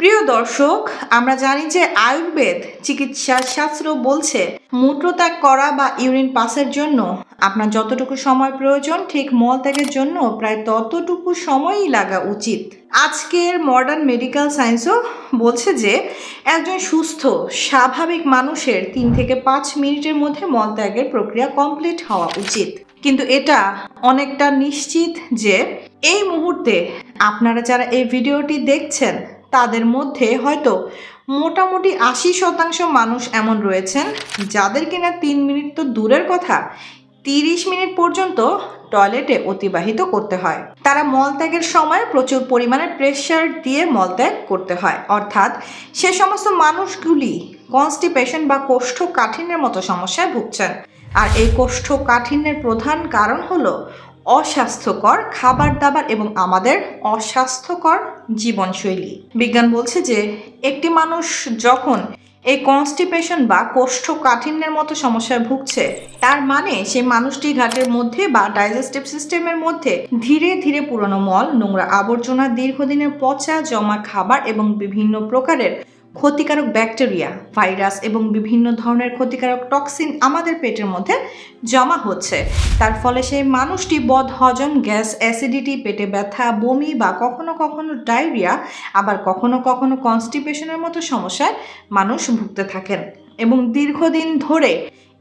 প্রিয় দর্শক, আমরা জানি যে আয়ুর্বেদ চিকিৎসা শাস্ত্র বলছে, মূত্রত্যাগ করা বা ইউরিন পাসের জন্য আপনার যতটুকু সময় প্রয়োজন, ঠিক মলত্যাগের জন্য প্রায় ততটুকু সময়ই লাগা উচিত। আজকের মডার্ন মেডিকেল সায়েন্সও বলছে যে, একজন সুস্থ, স্বাভাবিক মানুষের তিন থেকে পাঁচ মিনিটের মধ্যে মলত্যাগের প্রক্রিয়া কমপ্লিট হওয়া উচিত। কিন্তু এটা অনেকটা নিশ্চিত যে, এই মুহূর্তে আপনারা যারা এই ভিডিওটি দেখছেন তাদের মধ্যে হয়তো মোটামুটি আশি শতাংশ মানুষ এমন রয়েছেন যাদের কিনা তিন মিনিট তো দূরের কথা। তিরিশ মিনিট পর্যন্ত টয়লেটে অতিবাহিত করতে হয়। তারা মলত্যাগের সময় প্রচুর পরিমাণে প্রেশার দিয়ে মলত্যাগ করতে হয়। অর্থাৎ সে সমস্ত মানুষগুলি কনস্টিপেশন বা কোষ্ঠকাঠিন্যের মতো সমস্যায় ভুগছেন। আর এই কোষ্ঠকাঠিন্যের প্রধান কারণ হলো অস্বাস্থ্যকর খাবার দাবার এবং আমাদের অস্বাস্থ্যকর জীবনশৈলী। বিজ্ঞান বলছে যে, একটি মানুষ যখন এই কনস্টিপেশন বা কোষ্ঠকাঠিন্যের মতো সমস্যায় ভুগছে, তার মানে সেই মানুষটি ঘাটের মধ্যে বা ডাইজেস্টিভ সিস্টেমের মধ্যে ধীরে ধীরে পুরনো মল, নোংরা আবর্জনা, দীর্ঘদিনের পচা জমা খাবার এবং বিভিন্ন প্রকারের ক্ষতিকারক ব্যাকটেরিয়া, ভাইরাস এবং বিভিন্ন ধরনের ক্ষতিকারক টক্সিন আমাদের পেটের মধ্যে জমা হচ্ছে। তার ফলে সেই মানুষটি বদ হজম গ্যাস, অ্যাসিডিটি, পেটে ব্যথা, বমি বা কখনো কখনো ডায়রিয়া, আবার কখনো কখনো কনস্টিপেশনের মতো সমস্যায় মানুষ ভুগতে থাকেন এবং দীর্ঘদিন ধরে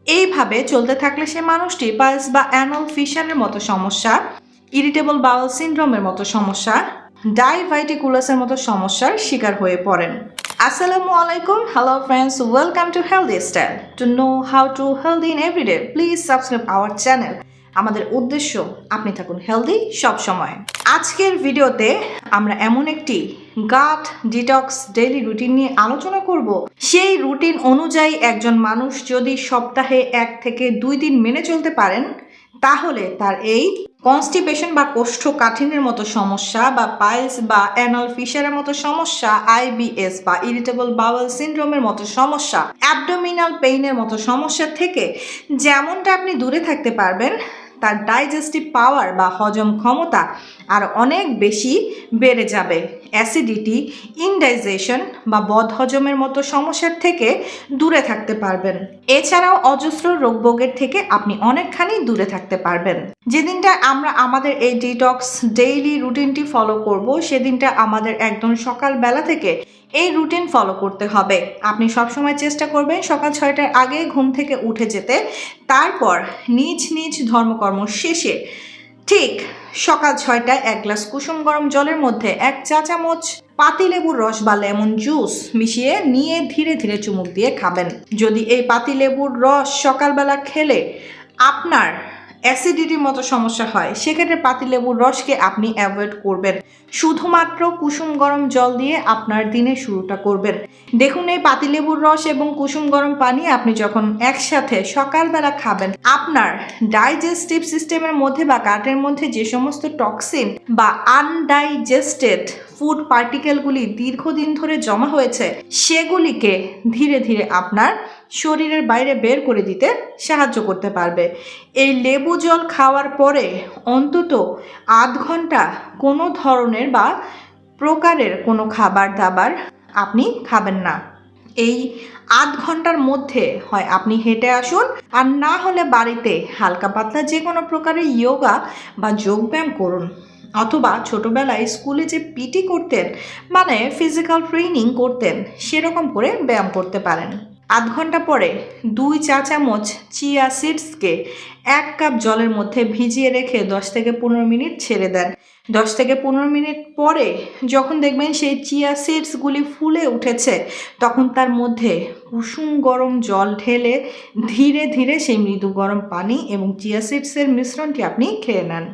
এইভাবে চলতে থাকলে সে মানুষটি পালস বা অ্যানাল ফিশারের মতো সমস্যা, ইরিটেবল বাউল সিনড্রোমের মতো সমস্যা, ডাইভাইটিকুলাসের মতো সমস্যার শিকার হয়ে পড়েন। আসসালামু আলাইকুম hello friends welcome to healthy style to know how to healthy in everyday please subscribe our channel আমাদের উদ্দেশ্য, আপনি থাকুন হেলদি সব সময়। আজকের ভিডিওতে আমরা এমন একটি গাট ডিটক্স ডেইলি রুটিন নিয়ে আলোচনা করব। সেই রুটিন অনুযায়ী একজন মানুষ যদি সপ্তাহে এক থেকে দুই দিন মেনে চলতে পারেন তাহলে তার এই কনস্টিপেশন বা কোষ্ঠকাঠিন্যের মতো সমস্যা বা পাইলস বা অ্যানাল ফিশারের মতো সমস্যা আইবিএস বা ইরিটেবল বাউল সিন্ড্রোমের মতো সমস্যা অ্যাবডোমিনাল পেইনের মতো সমস্যা থেকে যেমনটা আপনি দূরে থাকতে পারবেন তার ডাইজেস্টিভ পাওয়ার বা হজম ক্ষমতা আর অনেক বেশি বেড়ে যাবে। অ্যাসিডিটি ইনডাইজেশন বা বদহজমের মতো সমস্যার থেকে দূরে থাকতে পারবেন। এছাড়াও অজস্র রোগভোগের থেকে আপনি অনেকখানি দূরে থাকতে পারবেন। যেদিনটা আমরা আমাদের এই ডিটক্স ডেইলি রুটিনটি ফলো করব, সেদিনটা আমাদের একদম সকালবেলা থেকে এই রুটিন ফলো করতে হবে। আপনি সবসময় চেষ্টা করবেন সকাল ছয়টার আগে ঘুম থেকে উঠে যেতে। তারপর নিজ নিজ ধর্মকর্ম শেষে ঠিক সকাল ছয়টায় এক গ্লাস কুসুম গরম জলের মধ্যে এক চা চামচ পাতিলেবুর রস বা লেমন জুস মিশিয়ে নিয়ে ধীরে ধীরে চুমুক দিয়ে খাবেন। যদি এই পাতিলেবুর রস সকালবেলা খেলে আপনার অ্যাসিডিটির মতো সমস্যা হয়, সেক্ষেত্রে পাতিলেবুর রসকে আপনি অ্যাভয়েড করবেন। শুধুমাত্র কুসুম গরম জল দিয়ে আপনার দিনের শুরুটা করবেন। দেখুন, এই পাতিলেবুর রস এবং কুসুম গরম পানি আপনি যখন একসাথে সকালবেলা খাবেন, আপনার ডাইজেস্টিভ সিস্টেমের মধ্যে বা গাটের মধ্যে যে সমস্ত টক্সিন বা আনডাইজেস্টেড ফুড পার্টিকেলগুলি দীর্ঘদিন ধরে জমা হয়েছে, সেগুলিকে ধীরে ধীরে আপনার শরীরের বাইরে বের করে দিতে সাহায্য করতে পারবে। এই লেবু জল খাওয়ার পরে অন্তত আধ ঘণ্টা কোনো ধরনের বা প্রকারের কোনো খাবার দাবার আপনি খাবেন না। এই আধ ঘণ্টার মধ্যে হয় আপনি হেঁটে আসুন, আর না হলে বাড়িতে হালকা পাতলা যে কোনো প্রকারের যোগা বা যোগব্যায়াম করুন। অথবা ছোটোবেলায় স্কুলে যে পিটি করতেন মানে ফিজিক্যাল ট্রেনিং করতেন, সেরকম করে ব্যায়াম করতে পারেন। আধ ঘণ্টা পরে দুই চা চামচ চিয়া সিডসকে এক কাপ জলের মধ্যে ভিজিয়ে রেখে দশ থেকে পনেরো মিনিট ছেড়ে দেন। দশ থেকে পনেরো মিনিট পরে যখন দেখবেন সেই চিয়া সিডসগুলি ফুলে উঠেছে, তখন তার মধ্যে কুসুম গরম জল ঢেলে ধীরে ধীরে সেই মৃদু গরম পানি এবং চিয়া সিডসের মিশ্রণটি আপনি খেয়ে নেন।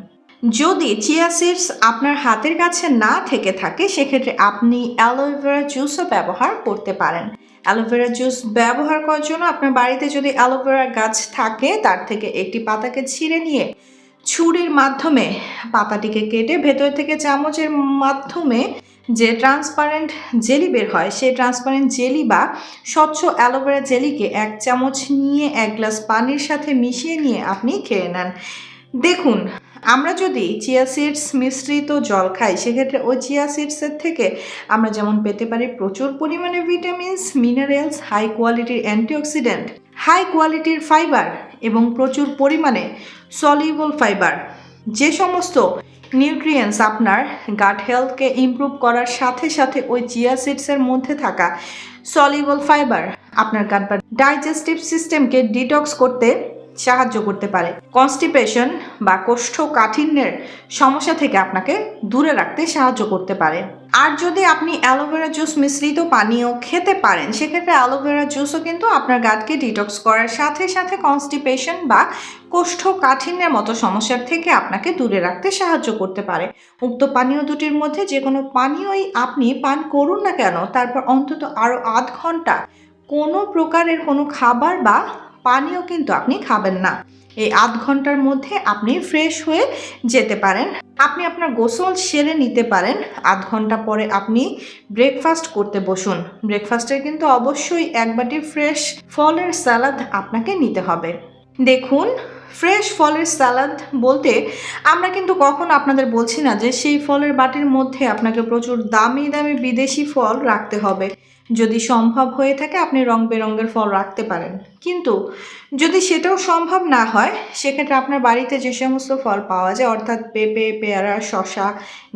যদি চিয়া সিডস আপনার হাতের কাছে না থেকে থাকে, সেক্ষেত্রে আপনি অ্যালোভেরা জুসও ব্যবহার করতে পারেন। অ্যালোভেরা জুস ব্যবহার করার জন্য আপনার বাড়িতে যদি অ্যালোভেরা গাছ থাকে, তার থেকে একটি পাতাকে ছিঁড়ে নিয়ে ছুরির মাধ্যমে পাতাটিকে কেটে ভেতর থেকে চামচের মাধ্যমে যে ট্রান্সপারেন্ট জেলি বের হয়, সেই ট্রান্সপারেন্ট জেলি বা স্বচ্ছ অ্যালোভেরা জেলিকে এক চামচ নিয়ে এক গ্লাস পানির সাথে মিশিয়ে নিয়ে আপনি খেয়ে নেন। দেখুন আমরা যদি চিয়া সিডস মিশ্রিত জল খাই, সেক্ষেত্রে ওই চিয়া সিডসের থেকে আমরা যেমন পেতে পারি প্রচুর পরিমাণে ভিটামিনস মিনারেলস হাই কোয়ালিটির অ্যান্টিঅক্সিডেন্ট হাই কোয়ালিটির ফাইবার এবং প্রচুর পরিমাণে সলিউবল ফাইবার যে সমস্ত নিউট্রিয়েন্টস আপনার গাট হেলথকে ইমপ্রুভ করার সাথে সাথে ওই চিয়া সিডসের মধ্যে থাকা সলিউবল ফাইবার আপনার গাট বা ডাইজেস্টিভ সিস্টেমকে ডিটক্স করতে সাহায্য করতে পারে। কনস্টিপেশন বা কোষ্ঠকাঠিন্যের সমস্যা থেকে আপনাকে দূরে রাখতে সাহায্য করতে পারে। আর যদি আপনি অ্যালোভেরা জুস মিশ্রিত পানীয় খেতে পারেন, সেক্ষেত্রে অ্যালোভেরা জুসও কিন্তু আপনার গাটকে ডিটক্স করার সাথে সাথে কনস্টিপেশন বা কোষ্ঠকাঠিন্যের মতো সমস্যার থেকে আপনাকে দূরে রাখতে সাহায্য করতে পারে। উক্ত পানীয় দুটির মধ্যে যে কোনো পানীয়ই আপনি পান করুন না কেন, তারপর অন্তত আরও আধ ঘণ্টা কোনো প্রকারের কোনো খাবার বা পানীয় কিন্তু আপনি খাবেন না। এই আধ ঘণ্টার মধ্যে আপনি ফ্রেশ হয়ে যেতে পারেন। আপনি আপনার গোসল সেরে নিতে পারেন। আধ ঘণ্টা পরে আপনি ব্রেকফাস্ট করতে বসুন। ব্রেকফাস্টের কিন্তু অবশ্যই এক বাটি ফ্রেশ ফলের স্যালাদ আপনাকে নিতে হবে। দেখুন ফ্রেশ ফলের স্যালাদ বলতে আমরা কিন্তু কখন আপনাদের বলছি না যে সেই ফলের বাটির মধ্যে আপনাকে প্রচুর দামি দামি বিদেশি ফল রাখতে হবে। যদি সম্ভব হয়ে থাকে আপনি রং বেরঙের ফল রাখতে পারেন। কিন্তু যদি সেটাও সম্ভব না হয়, সেক্ষেত্রে আপনার বাড়িতে যে সমস্ত ফল পাওয়া যায়, অর্থাৎ পেঁপে, পেয়ারা শশা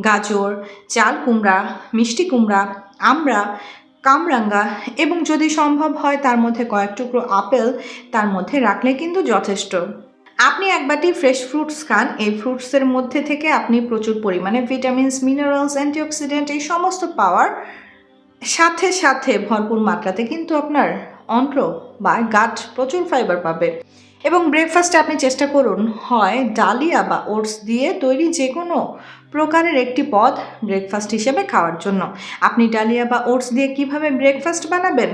গাজর, চাল কুমড়া, মিষ্টি কুমড়া, আমড়া, কামরাঙ্গা এবং যদি সম্ভব হয় তার মধ্যে কয়েক টুকরো আপেল তার মধ্যে রাখলে কিন্তু যথেষ্ট। আপনি এক বাটি ফ্রেশ ফ্রুটস খান। এই ফ্রুটসের মধ্যে থেকে আপনি প্রচুর পরিমাণে ভিটামিনস মিনারেলস অ্যান্টিঅক্সিডেন্ট এই সমস্ত পাওয়ার সাথে সাথে ভরপুর মাত্রাতে কিন্তু আপনার অন্ত্র বা গাছ প্রচুর ফাইবার পাবে। এবং ব্রেকফাস্টে আপনি চেষ্টা করুন, হয় ডালিয়া বা ওটস দিয়ে তৈরি যে কোনো প্রকারের একটি পদ ব্রেকফাস্ট হিসেবে খাওয়ার জন্য। আপনি ডালিয়া বা ওটস দিয়ে কীভাবে ব্রেকফাস্ট বানাবেন,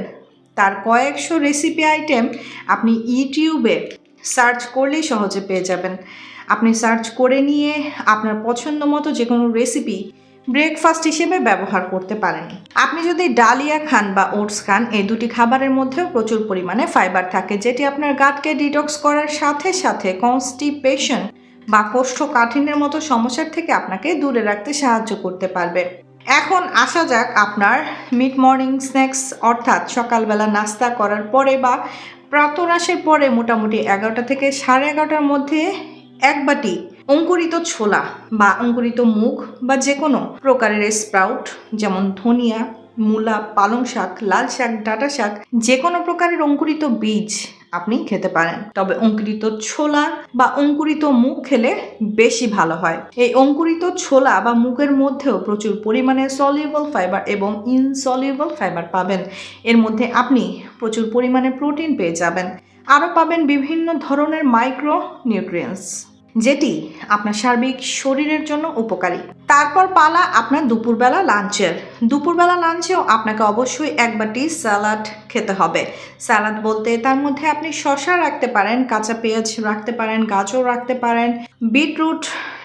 তার কয়েকশো রেসিপি আইটেম আপনি ইউটিউবে সার্চ করলেই সহজে পেয়ে যাবেন। আপনি সার্চ করে নিয়ে আপনার পছন্দ মতো যে কোনো রেসিপি ব্রেকফাস্ট হিসেবে ব্যবহার করতে পারেন। আপনি যদি ডালিয়া খান বা ওটস খান, এই দুটি খাবারের মধ্যেও প্রচুর পরিমাণে ফাইবার থাকে, যেটি আপনার গাটকে ডিটক্স করার সাথে সাথে কনস্টিপেশন বা কোষ্ঠকাঠিন্যের মতো সমস্যার থেকে আপনাকে দূরে রাখতে সাহায্য করতে পারবে। এখন আসা যাক আপনার মিড মর্নিং স্ন্যাক্স, অর্থাৎ সকালবেলা নাস্তা করার পরে বা প্রাতরাশের পরে মোটামুটি এগারোটা থেকে সাড়ে এগারোটার মধ্যে এক বাটি অঙ্কুরিত ছোলা বা অঙ্কুরিত মুগ বা যে কোনো প্রকারের স্প্রাউট, যেমন ধনিয়া, মূলা, পালং শাক, লাল শাক, ডাটা শাক, যে কোনো প্রকারের অঙ্কুরিত বীজ আপনি খেতে পারেন। তবে অঙ্কুরিত ছোলা বা অঙ্কুরিত মুগ খেলে বেশি ভালো হয়। এই অঙ্কুরিত ছোলা বা মুগের মধ্যেও প্রচুর পরিমাণে সলিউবল ফাইবার এবং ইনসলিউবল ফাইবার পাবেন। এর মধ্যে আপনি প্রচুর পরিমাণে প্রোটিন পেয়ে যাবেন। আরও পাবেন বিভিন্ন ধরনের মাইক্রো নিউট্রিয়েন্টস যেটি আপনার সার্বিক শরীরের জন্য উপকারী। তারপর পালা আপনার দুপুরবেলা লাঞ্চের দুপুরবেলা লাঞ্চেও আপনাকে অবশ্যই এক বাটি স্যালাড খেতে হবে। স্যালাড বলতে তার মধ্যে আপনি শশা রাখতে পারেন, কাঁচা পেঁয়াজ রাখতে পারেন, গাজর রাখতে পারেন বিটরুট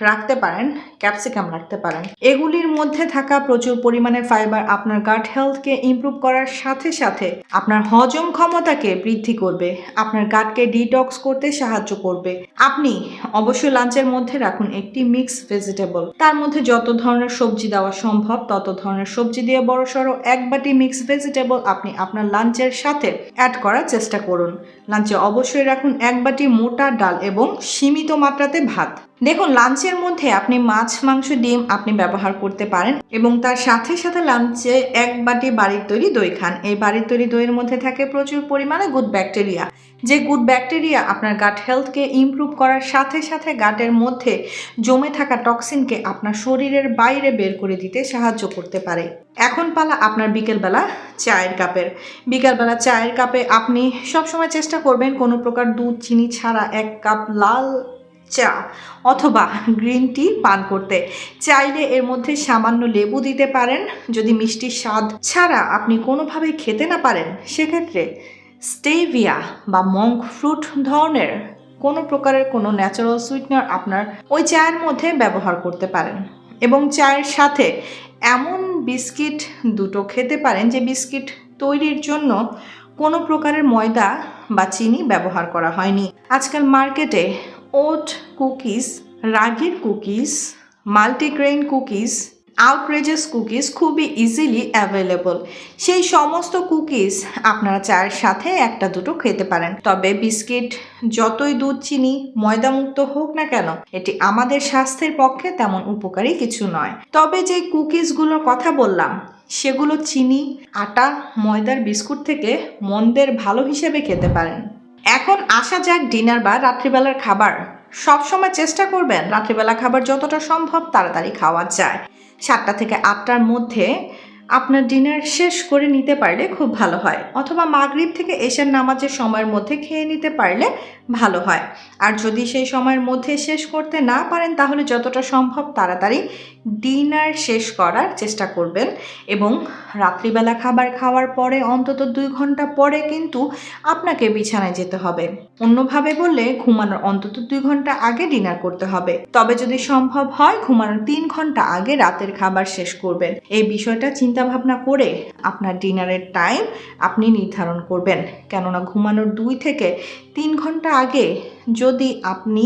রাখতে পারেন ক্যাপসিকাম রাখতে পারেন। এগুলির মধ্যে থাকা প্রচুর পরিমাণে ফাইবার আপনার গাট হেলথকে ইমপ্রুভ করার সাথে সাথে আপনার হজম ক্ষমতাকে বৃদ্ধি করবে, আপনার গাটকে ডিটক্স করতে সাহায্য করবে। আপনি অবশ্যই লাঞ্চের মধ্যে রাখুন একটি মিক্স ভেজিটেবল তার মধ্যে যত ধরনের সবজি দেওয়া সম্ভব, তত ধরনের সবজি দিয়ে বড় সড়ো এক বাটি মিক্স ভেজিটেবল আপনি আপনার লাঞ্চের সাথে অ্যাড করার চেষ্টা করুন। লাঞ্চে অবশ্যই রাখুন এক বাটি মোটা ডাল এবং সীমিত মাত্রাতে ভাত। দেখুন, লাঞ্চের মধ্যে আপনি মাছ, মাংস, ডিম আপনি ব্যবহার করতে পারেন এবং তার সাথে সাথে লাঞ্চে এক বাটি বাড়ির তৈরি দই খান। এই বাড়ির তৈরি দইয়ের মধ্যে থাকে প্রচুর পরিমাণে গুড ব্যাকটেরিয়া যে গুড ব্যাকটেরিয়া আপনার গাট হেলথকে ইমপ্রুভ করার সাথে সাথে গাটের মধ্যে জমে থাকা টক্সিনকে আপনার শরীরের বাইরে বের করে দিতে সাহায্য করতে পারে। এখন পালা আপনার বিকেলবেলা চায়ের কাপের। বিকেলবেলা চায়ের কাপে আপনি সবসময় চেষ্টা করবেন কোনো প্রকার দুধ, চিনি ছাড়া এক কাপ লাল চা অথবা গ্রিন টি পান করতে। চাইলে এর মধ্যে সামান্য লেবু দিতে পারেন। যদি মিষ্টির স্বাদ ছাড়া আপনি কোনোভাবেই খেতে না পারেন, সেক্ষেত্রে স্টেভিয়া বা মঙ্ক ফ্রুট ধরনের কোনো প্রকারের কোনো ন্যাচারাল সুইটনার আপনার ওই চায়ের মধ্যে ব্যবহার করতে পারেন এবং চায়ের সাথে এমন বিস্কিট দুটো খেতে পারেন যে বিস্কিট তৈরির জন্য কোনো প্রকারের ময়দা বা চিনি ব্যবহার করা হয়নি। আজকাল মার্কেটে ওট কুকিজ রাগির কুকিজ মাল্টিগ্রেইন কুকিজ আউটরেজেস কুকিজ খুবই ইজিলি অ্যাভেলেবল সেই সমস্ত কুকিজ আপনারা চায়ের সাথে একটা দুটো খেতে পারেন। তবে বিস্কিট, যতই দুধ, চিনি, ময়দামুক্ত হোক না কেন, এটি আমাদের স্বাস্থ্যের পক্ষে তেমন উপকারী কিছু নয়। তবে যে কুকিজগুলোর কথা বললাম, সেগুলো চিনি, আটা, ময়দার বিস্কুট থেকে মন্দের ভালো হিসেবে খেতে পারেন। এখন আসা যাক ডিনার বা রাত্রিবেলার খাবার। সবসময় চেষ্টা করবেন রাত্রিবেলা খাবার যতটা সম্ভব তাড়াতাড়ি খাওয়া যায়। সাতটা থেকে আটটার মধ্যে আপনার ডিনার শেষ করে নিতে পারলে খুব ভালো হয়। অথবা মাগরিব থেকে এশার নামাজের সময়ের মধ্যে খেয়ে নিতে পারলে ভালো হয়। আর যদি সেই সময়ের মধ্যে শেষ করতে না পারেন, তাহলে যতটা সম্ভব তাড়াতাড়ি ডিনার শেষ করার চেষ্টা করবেন এবং রাত্রিবেলা খাবার খাওয়ার পরে, অন্তত দুই ঘণ্টা পরে কিন্তু আপনাকে বিছানায় যেতে হবে। অন্যভাবে বললে, ঘুমানোর অন্তত দুই ঘণ্টা আগে ডিনার করতে হবে। তবে যদি সম্ভব হয়, ঘুমানোর তিন ঘণ্টা আগে রাতের খাবার শেষ করবেন। এই বিষয়টা চিন্তা ভাবনা করে আপনার ডিনারের টাইম আপনি নির্ধারণ করবেন। কেননা, ঘুমানোর দুই থেকে তিন ঘণ্টা আগে যদি আপনি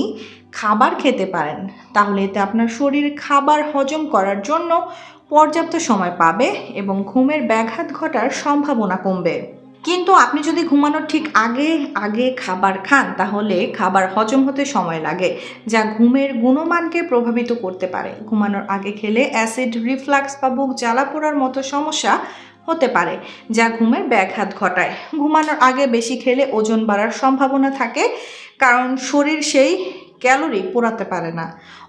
খাবার খেতে পারেন, তাহলে এতে আপনার শরীর খাবার হজম করার জন্য পর্যাপ্ত সময় পাবে এবং ঘুমের ব্যাঘাত ঘটার সম্ভাবনা কমবে। কিন্তু আপনি যদি ঘুমানোর ঠিক আগে আগে খাবার খান, তাহলে খাবার হজম হতে সময় লাগে, যা ঘুমের গুণমানকে প্রভাবিত করতে পারে। ঘুমানোর আগে খেলে অ্যাসিড, রিফ্লাক্স বা বুক জ্বালা পোড়ার মতো সমস্যা হতে পারে, যা ঘুমের ব্যাঘাত ঘটায়। ঘুমানোর আগে বেশি খেলে ওজন বাড়ার সম্ভাবনা থাকে, কারণ শরীর সেই ক্যালোরি পোড়াতে পারে না।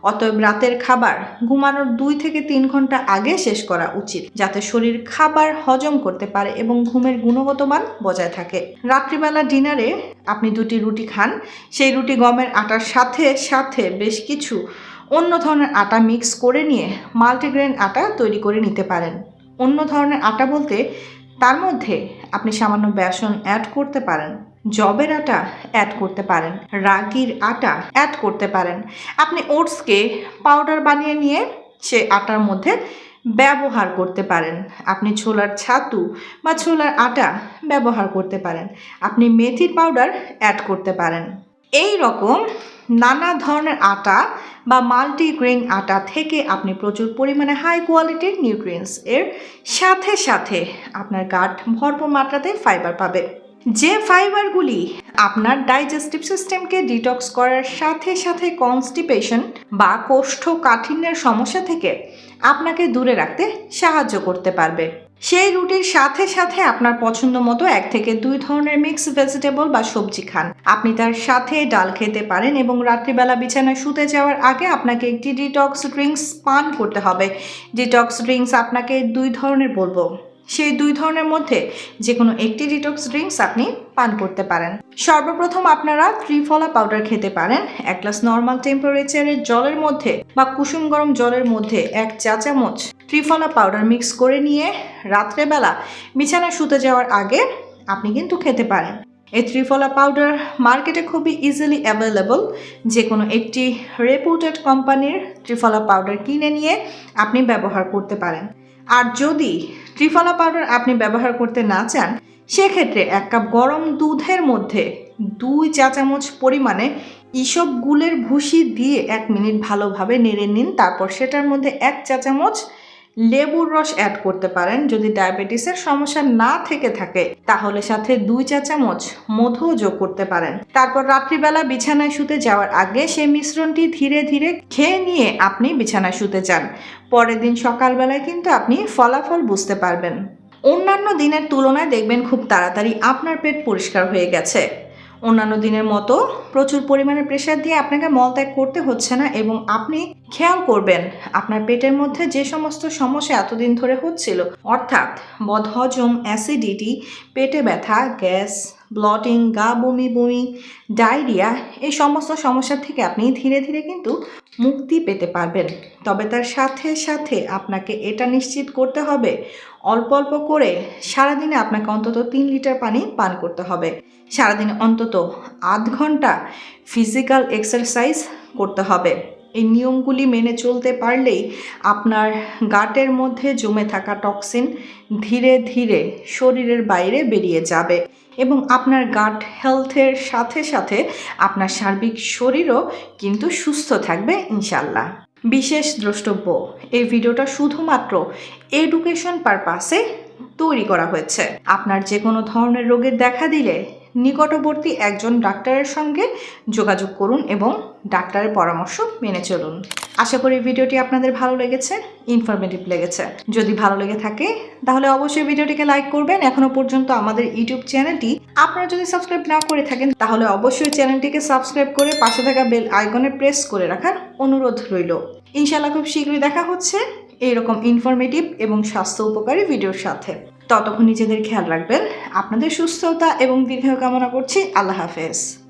অতএব রাতের খাবার ঘুমানোর দুই থেকে তিন ঘণ্টা আগে শেষ করা উচিত, যাতে শরীর খাবার হজম করতে পারে এবং ঘুমের গুণগত মান বজায় থাকে। রাত্রিবেলা ডিনারে আপনি দুটি রুটি খান, সেই রুটি গমের আটার সাথে সাথে বেশ কিছু অন্য ধরনের আটা মিক্স করে নিয়ে মাল্টিগ্রেন আটা তৈরি করে নিতে পারেন। অন্য ধরনের আটা বলতে তার মধ্যে আপনি সামান্য বেসন অ্যাড করতে পারেন, জবের আটা অ্যাড করতে পারেন, রাগির আটা অ্যাড করতে পারেন। আপনি ওটসকে পাউডার বানিয়ে নিয়ে সে আটার মধ্যে ব্যবহার করতে পারেন। আপনি ছোলার ছাতু বা ছোলার আটা ব্যবহার করতে পারেন। আপনি মেথির পাউডার অ্যাড করতে পারেন। এই রকম নানা ধরনের আটা বা মাল্টিগ্রেন আটা থেকে আপনি প্রচুর পরিমাণে হাই কোয়ালিটির নিউট্রিয়েন্টস এর সাথে সাথে আপনার গাট ভরপুর মাত্রাতে ফাইবার পাবে। যে ফাইবারগুলি আপনার ডাইজেস্টিভ সিস্টেমকে ডিটক্স করার সাথে সাথে কনস্টিপেশন বা কোষ্ঠকাঠিন্যের সমস্যা থেকে আপনাকে দূরে রাখতে সাহায্য করতে পারবে। সেই রুটির সাথে সাথে আপনার পছন্দ মতো এক থেকে দুই ধরনের মিক্স ভেজিটেবল বা সবজি খান। আপনি তার সাথে ডাল খেতে পারেন এবং রাত্রিবেলা বিছানায় শুতে যাওয়ার আগে আপনাকে একটি ডিটক্স ড্রিঙ্কস পান করতে হবে। ডিটক্স ড্রিঙ্কস আপনাকে দুই ধরনের বলব। সেই দুই ধরনের মধ্যে যে কোনো একটি ডিটক্স ড্রিঙ্কস আপনি পান করতে পারেন। সর্বপ্রথম আপনারা ত্রিফলা পাউডার খেতে পারেন। এক গ্লাস নর্মাল টেম্পারেচারের জলের মধ্যে বা কুসুম গরম জলের মধ্যে এক চা চামচ ত্রিফলা পাউডার মিক্স করে নিয়ে রাত্রেবেলা বিছানায় শুতে যাওয়ার আগে আপনি কিন্তু খেতে পারেন। এই ত্রিফলা পাউডার মার্কেটে খুবই ইজিলি অ্যাভেলেবল যে কোনো একটি রেপুটেড কোম্পানির ত্রিফলা পাউডার কিনে নিয়ে আপনি ব্যবহার করতে পারেন। আর যদি ত্রিফলা পাউডার আপনি ব্যবহার করতে না চান, সেক্ষেত্রে এক কাপ গরম দুধের মধ্যে দুই চা চামচ পরিমাণে ইসব গুলের ভুসি দিয়ে এক মিনিট ভালোভাবে নেড়ে নিন। তারপর সেটার মধ্যে এক চা চামচ লেবুর রস অ্যাড করতে পারেন। যদি ডায়াবেটিসের সমস্যা না থেকে থাকে, তাহলে সাথে দুই চা চামচ মধুও যোগ করতে পারেন। তারপর রাত্রিবেলা বিছানায় শুতে যাওয়ার আগে সেই মিশ্রণটি ধীরে ধীরে খেয়ে নিয়ে আপনি বিছানায় শুতে যান পরের দিন সকালবেলায় কিন্তু আপনি ফলাফল বুঝতে পারবেন। অন্যান্য দিনের তুলনায় দেখবেন খুব তাড়াতাড়ি আপনার পেট পরিষ্কার হয়ে গেছে। অন্যান্য দিনের মতো প্রচুর পরিমাণে প্রেশার দিয়ে আপনাকে মলত্যাগ করতে হচ্ছে না এবং আপনি খেয়াল করবেন, আপনার পেটের মধ্যে যে সমস্ত সমস্যা এতদিন ধরে হচ্ছিল, অর্থাৎ বদহজম অ্যাসিডিটি, পেটে ব্যথা, গ্যাস, ব্লটিং, গা বমি বমি, ডায়রিয়া, এই সমস্ত সমস্যা থেকে আপনি ধীরে ধীরে কিন্তু মুক্তি পেতে পারবেন। তবে তার সাথে সাথে আপনাকে এটা নিশ্চিত করতে হবে, অল্প অল্প করে সারাদিনে আপনাকে অন্তত তিন লিটার পানি পান করতে হবে। সারাদিনে অন্তত আধ ঘণ্টা ফিজিক্যাল এক্সারসাইজ করতে হবে। এই নিয়মগুলি মেনে চলতে পারলেই আপনার গাটের মধ্যে জমে থাকা টক্সিন ধীরে ধীরে শরীরের বাইরে বেরিয়ে যাবে এবং আপনার গাট হেলথের সাথে সাথে আপনার সার্বিক শরীরও কিন্তু সুস্থ থাকবে ইনশাল্লাহ বিশেষ দ্রষ্টব্য, এই ভিডিওটা শুধুমাত্র এডুকেশন পারপাসে তৈরি করা হয়েছে। আপনার যে কোনো ধরনের রোগের দেখা দিলে নিকটবর্তী একজন ডাক্তারের সঙ্গে যোগাযোগ করুন এবং ডাক্তারের পরামর্শ মেনে চলুন। আশা করি ভিডিওটি আপনাদের ভালো লেগেছে ইনফরমেটিভ লেগেছে। যদি ভালো লেগে থাকে, তাহলে অবশ্যই ভিডিওটিকে লাইক করবেন। এখনও পর্যন্ত আমাদের ইউটিউব চ্যানেলটি আপনারা যদি সাবস্ক্রাইব না করে থাকেন, তাহলে অবশ্যই চ্যানেলটিকে সাবস্ক্রাইব করে পাশে থাকা বেল আইকনে প্রেস করে রাখার অনুরোধ রইল। ইনশাআল্লাহ খুব শীঘ্রই দেখা হচ্ছে। এইরকম ইনফরমেটিভ এবং স্বাস্থ্য উপকারী ভিডিওর সাথে। ততক্ষণ নিজেদের খেয়াল রাখবেন। আপনাদের সুস্থতা এবং দীর্ঘ কামনা করছি। আল্লাহ হাফেজ।